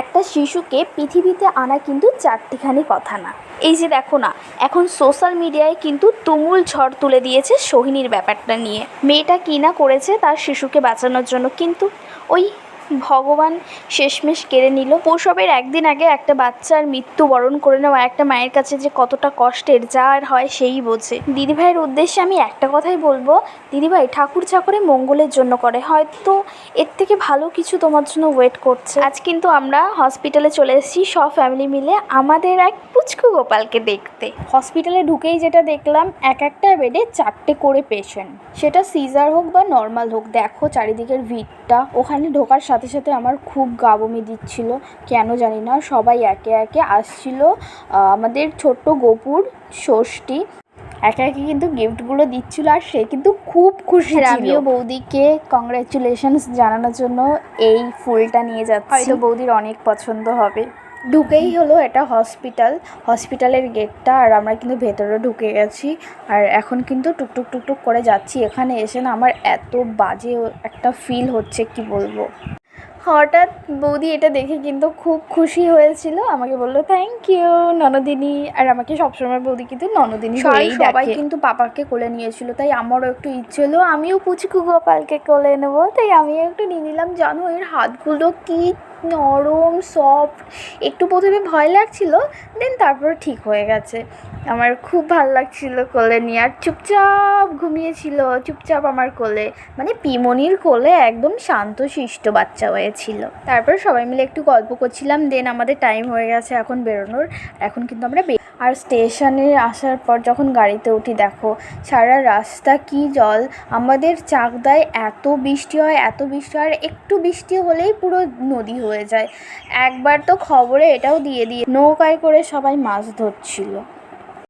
একটা শিশুকে পৃথিবীতে আনা কিন্তু চারটিখানি কথা না। এই যে দেখো না, এখন সোশ্যাল মিডিয়ায় কিন্তু তুমুল ঝড় তুলে দিয়েছে সোহিনীর ব্যাপারটা নিয়ে। মেয়েটা কী না করেছে তার শিশুকে বাঁচানোর জন্য কিন্তু ওই ভগবান শেষমেশ কেড়ে নিল। প্রসবের একদিন আগে একটা বাচ্চার মৃত্যুবরণ করে নেওয়া একটা মায়ের কাছে যে কতটা কষ্টের, যা আর হয় সেই বোঝে। দিদিভাইয়ের উদ্দেশ্যে আমি একটা কথাই বলব, দিদিভাই ঠাকুর চাকরে মঙ্গলের জন্য করে। হয়তো এর থেকে ভালো কিছু তোমার জন্য ওয়েট করছে। আজ কিন্তু আমরা হসপিটালে চলে এসেছি, সব ফ্যামিলি মিলে আমাদের এক পুচকু গোপালকে দেখতে। হসপিটালে ঢুকেই যেটা দেখলাম, এক একটা বেডে চারটে করে পেশেন্ট সেটা সিজার হোক বা নর্মাল হোক, দেখো চারিদিকের ভিড়টা। ওখানে ঢোকার সাথে সাথে আমার খুব গা বমি দিচ্ছিল কেন জানি না সবাই একে একে আসছিল আমাদের ছোট্ট গোপুর ষষ্ঠী। একে একে কিন্তু গিফটগুলো দিচ্ছিল আর সে কিন্তু খুব খুশি আর আমিও বৌদিকে কংগ্রাচুলেশনস জানানোর জন্য এই ফুলটা নিয়ে যাচ্ছি। হয়তো বৌদির অনেক পছন্দ হবে। ঢুকেই হলো এটা হসপিটাল হসপিটালের গেটটা আর আমরা কিন্তু ভেতরে ঢুকে গেছি। আর এখন কিন্তু টুকটুক টুকটুক করে যাচ্ছি। এখানে এসে না আমার এত বাজে একটা ফিল হচ্ছে কি বলব? হঠাৎ বৌদি এটা দেখে কিন্তু খুব খুশি হয়েছিল। আমাকে বলল থ্যাংক ইউ ননদিনী। আর আমাকে সবসময় বৌদি কিন্তু ননদিনী সবাই- সবাই কিন্তু পাপাকে কোলে নিয়েছিল তাই আমারও একটু ইচ্ছে হলো। আমিও পুচকু গোপালকে কোলে নেব তাই আমিও একটু নিয়ে নিলাম। জানো এর হাতগুলো কি নরম সফট একটু প্রথমে ভয় লাগছিল দেন তারপর ঠিক হয়ে গেছে। আমার খুব ভালো লাগছিল কোলে নিয়ে, আর চুপচাপ ঘুমিয়েছিল, চুপচাপ আমার কোলে মানে পিমনির কোলে একদম শান্ত, শিষ্ট বাচ্চা হয়েছিল। তারপর সবাই মিলে একটু গল্প করছিলাম দেন আমাদের টাইম হয়ে গেছে এখন বেরোনোর এখন কিন্তু আমরা আর স্টেশনে আসার পর যখন গাড়িতে উঠি, দেখো, সারা রাস্তা কি জল। আমাদের চাকদায় এত বৃষ্টি হয়, এত বৃষ্টি হয়, আর একটু বৃষ্টি হলেই পুরো নদী হয়ে যায়। একবার তো খবরে এটাও দিয়ে দিয়ে নৌকায় করে সবাই মাছ ধরছিল।